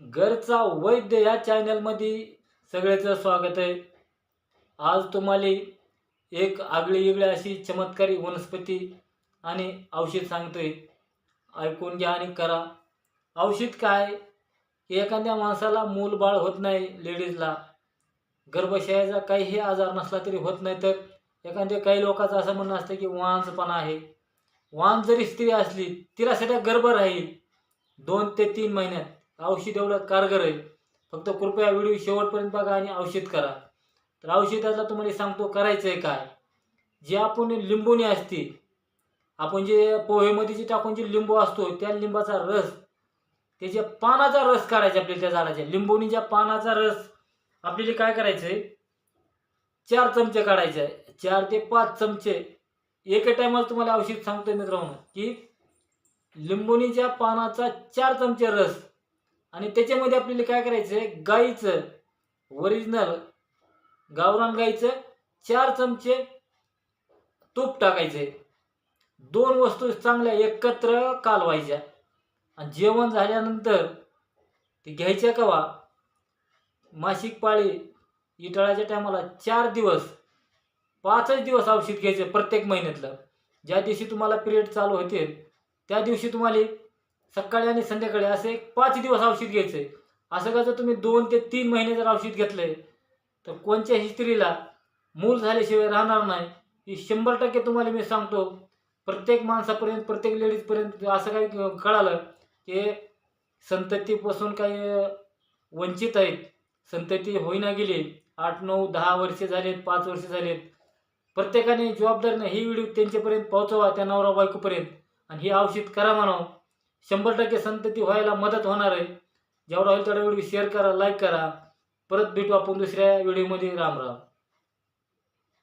घरचा वैद्य या चॅनलमध्ये सगळ्याचं स्वागत आहे. आज तुम्हाला एक आगळी वेगळी अशी चमत्कारी वनस्पती आणि औषध सांगतोय. ऐकून घ्या आणि करा. औषध काय? की एखाद्या माणसाला मूलबाळ होत नाही लेडीजला. गर्भशयाचा काहीही आजार नसला तरी होत नाही तर एखाद्या काही लोकांचं असं म्हणणं असतं की वांजपणा आहे. वांज जरी स्त्री असली तिला सध्या गर्भ राहील. दोन ते तीन महिन्यात. औषध एवढं कारगर आहे. फक्त कृपया व्हिडिओ शेवटपर्यंत बघा आणि औषध करा. तर औषधाला तुम्हाला सांगतो करायचं आहे काय? जे आपण लिंबूने असते आपण जे पोहेमध्ये जे टाकून जे लिंबू असतो त्या लिंबाचा रस त्याच्या पानाचा रस काढायचा आपल्याला त्या झाडाच्या. लिंबुनीच्या पानाचा रस आपल्याला काय करायचं आहे? चार चमचे काढायचे आहे. चार ते पाच चमचे. एका टायमाला तुम्हाला औषध सांगतोय मित्रांनो की लिंबुनीच्या पानाचा चार चमचे रस आणि त्याच्यामध्ये आपल्याला काय करायचं आहे गाईचं ओरिजिनल गावरान गाईचं चार चमचे तूप टाकायचे दोन वस्तू चांगल्या एकत्र कालवायच्या. आणि जेवण झाल्यानंतर ते घ्यायच्या कवा? मासिक पाळी इटाळाच्या टायमाला चार दिवस पाचच दिवस औषध घ्यायचं प्रत्येक महिन्यातलं. ज्या दिवशी तुम्हाला पिरियड चालू होते त्या दिवशी तुम्हाला सकाळी आणि संध्याकाळी असं एक पाच दिवस औषध घ्यायचं. आहे असं का जर तुम्ही दोन ते तीन महिने जर औषध घेतलंय तर कोणत्याही स्त्रीला मूल झाल्याशिवाय राहणार नाही ही शंभर टक्के तुम्हाला मी सांगतो. प्रत्येक माणसापर्यंत प्रत्येक लेडीजपर्यंत असं काही कळालं की संततीपासून काही वंचित आहेत. संतती होईना गेली. आठ नऊ दहा वर्षे झालेत पाच वर्षे झालेत. प्रत्येकाने जबाबदारीने ही व्हिडिओ त्यांच्यापर्यंत पोहोचवा त्या नवरा बायकोपर्यंत. आणि ही औषध करा म्हणावं. शंभर टक्के संतती व्हायला मदत होणार आहे. जेवढा होईल तेवढा व्हिडिओ शेअर करा लाईक करा. परत भेटू आपण दुसऱ्या व्हिडिओमध्ये राम राम.